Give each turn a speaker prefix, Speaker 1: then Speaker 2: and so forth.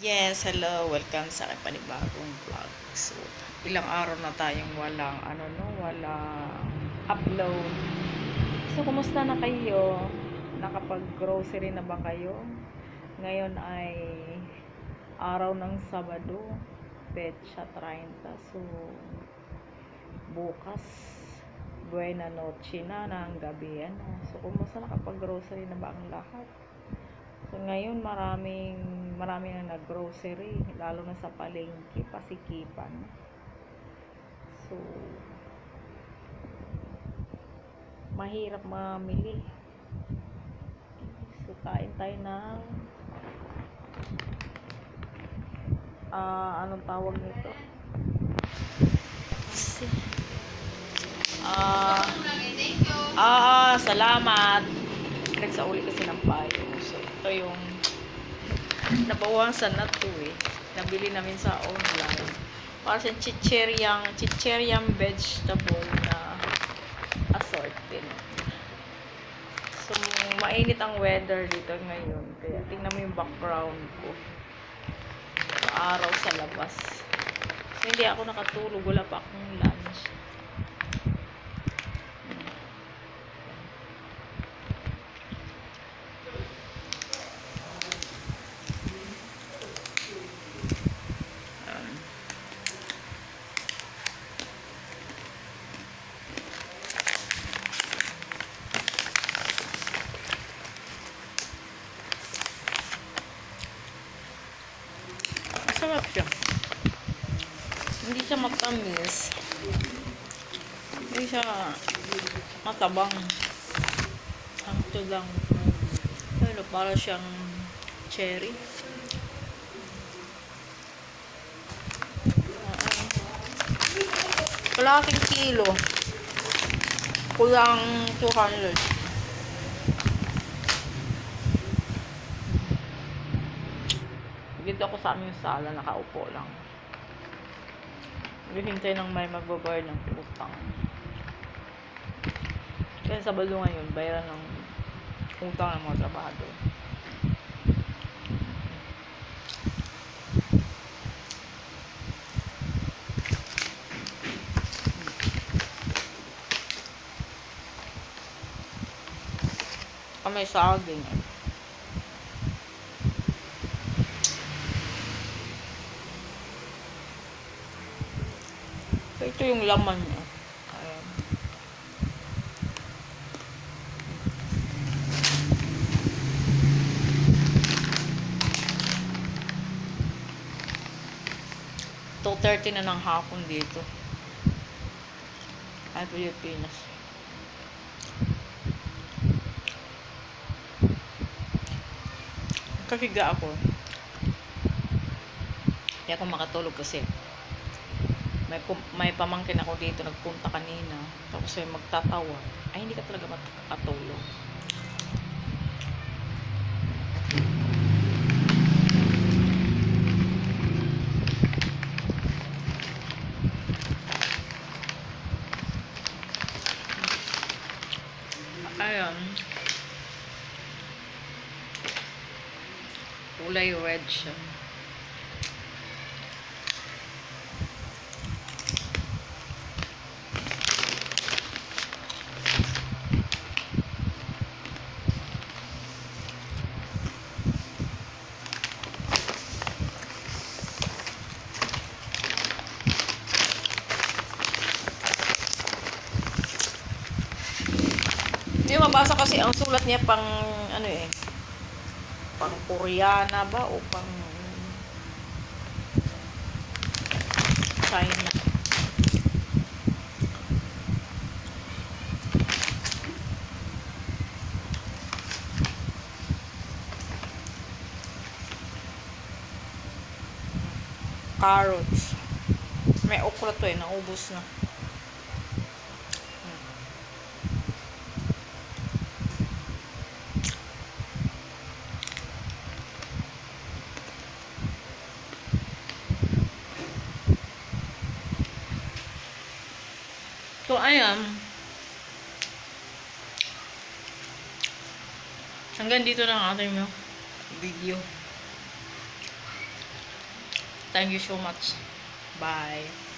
Speaker 1: Yes, hello. Welcome sa aking panibagong vlog. So, ilang araw na tayong walang, ano no, walang upload. So, kumusta na kayo? Nakapag-grocery na ba kayo? Ngayon ay araw ng Sabado, petsa 30. So, bukas, buena noche na ng gabi. Ano? So, kumusta nakapag-grocery na ba ang lahat? So ngayon maraming maraming ang nag-grocery, lalo na sa palengke, pasikipan. So mahirap mamili. So kain tayo ng ah anong tawag nito? Ah ah salamat. Nagsauli kasi ng payo. So, ito yung nabawasan na to eh. Nabili namin sa online. Para sa chicheryang, chicheryang vegetable na assorted. So, mainit ang weather dito ngayon. Kaya tingnan mo yung background ko. Araw sa labas. So, hindi ako nakatulog. Wala pa akong lunch. Masarap siya. Hindi siya matamis. Hindi siya matabang. Ang ito lang. Pero para siyang cherry. Kalaking kilo. Kulang 200. Dito ako sa aming sala, nakaupo lang. Naghihintay ng may magbabayad ng utang. Kaya sa balo ngayon, bayaran ng utang ng mga trabahador. Kami saging eh. So, ito yung laman niya. Ayan. Two thirty na ng hapon dito. Ay, Pilipinas. Kahiga ako. Hindi ako makatulog kasi may may pamangkin ako dito nagpunta kanina. Tapos ay magtatawa. Ay hindi ka talaga makatulog ayun. Kulay red siya Hindi mabasa kasi ang sulat niya pang ano eh pang Koreana ba o pang China. Carrots. May okra to eh, naubos na. So, ayan. Hanggang dito na ang ating no, video. Thank you so much. Bye.